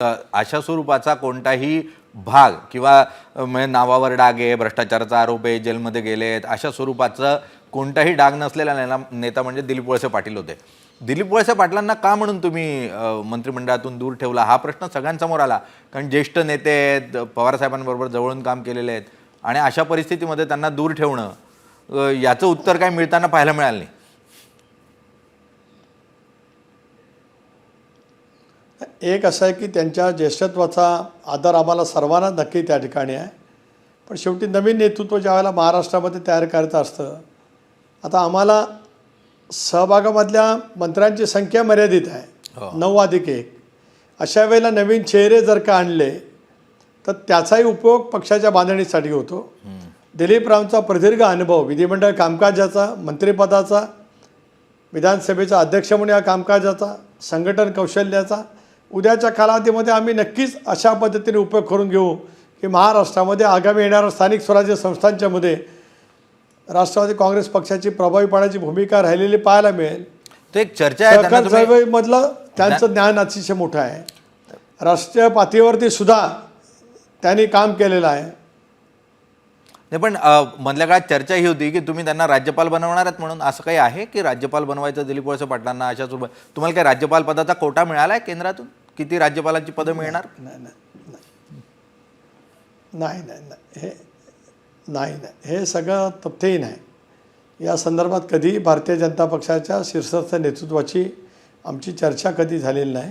अशा स्वरूपाचा कोणताही भाग किंवा म्हणजे नावावर डाग आहे भ्रष्टाचाराचा आरोप आहे जेलमध्ये गेलेत अशा स्वरूपाचं कोणताही डाग नसलेला नेला नेता म्हणजे दिलीप वळसे पाटील होते. दिलीप वळसे पाटलांना का म्हणून तुम्ही मंत्रिमंडळातून दूर ठेवला? हा प्रश्न सगळ्यांसमोर आला. कारण ज्येष्ठ नेते आहेत पवारसाहेबांबरोबर जवळून काम केलेले आहेत. आणि अशा परिस्थितीमध्ये त्यांना दूर ठेवणं याचं उत्तर काय मिळताना पाहायला मिळालं नाही. एक असं आहे की त्यांच्या ज्येष्ठत्वाचा आदर आम्हाला सर्वांना नक्की त्या ठिकाणी आहे. पण शेवटी नवीन नेतृत्व ज्यावेळेला महाराष्ट्रामध्ये तयार करायचं असतं आता आम्हाला सहभागामधल्या मंत्र्यांची संख्या मर्यादित आहे. नऊ अधिक एक. अशा वेळेला नवीन चेहरे जर का आणले तर त्याचाही उपयोग पक्षाच्या बांधणीसाठी होतो. दिलीप रावचा प्रदीर्घ अनुभव विधिमंडळ कामकाजाचा मंत्रिपदाचा विधानसभेचा अध्यक्ष म्हणून या कामकाजाचा संघटन कौशल्याचा उद्याच्या कालावधीमध्ये आम्ही नक्कीच अशा पद्धतीने उपयोग करून घेऊ की महाराष्ट्रामध्ये आगामी येणाऱ्या स्थानिक स्वराज्य संस्थांच्यामध्ये राष्ट्रवादी काँग्रेस पक्षाची प्रभावीपणाची भूमिका राहिलेली पाहायला मिळेल. तो एक चर्चा सहकार चळवळीमधलं त्यांचं ज्ञान अतिशय मोठं आहे. राष्ट्रीय पातळीवरती सुद्धा त्यांनी काम केलेलं आहे. नाही पण मधल्या काळात चर्चा ही होती की तुम्ही त्यांना राज्यपाल बनवणार आहेत म्हणून. असं काही आहे की राज्यपाल बनवायचं दिलीप वळसे पाटलांना अशा स्वरूपात तुम्हाला काही राज्यपाल पदाचा कोटा मिळाला आहे केंद्रातून? किती राज्यपालांची पदं मिळणार? नाही नाही नाही. नाही नाही हे नाही नाही. हे सगळं तथ्यही नाही या संदर्भात कधीही भारतीय जनता पक्षाच्या शीर्षस्थ नेतृत्वाची आमची चर्चा कधी झालेली नाही.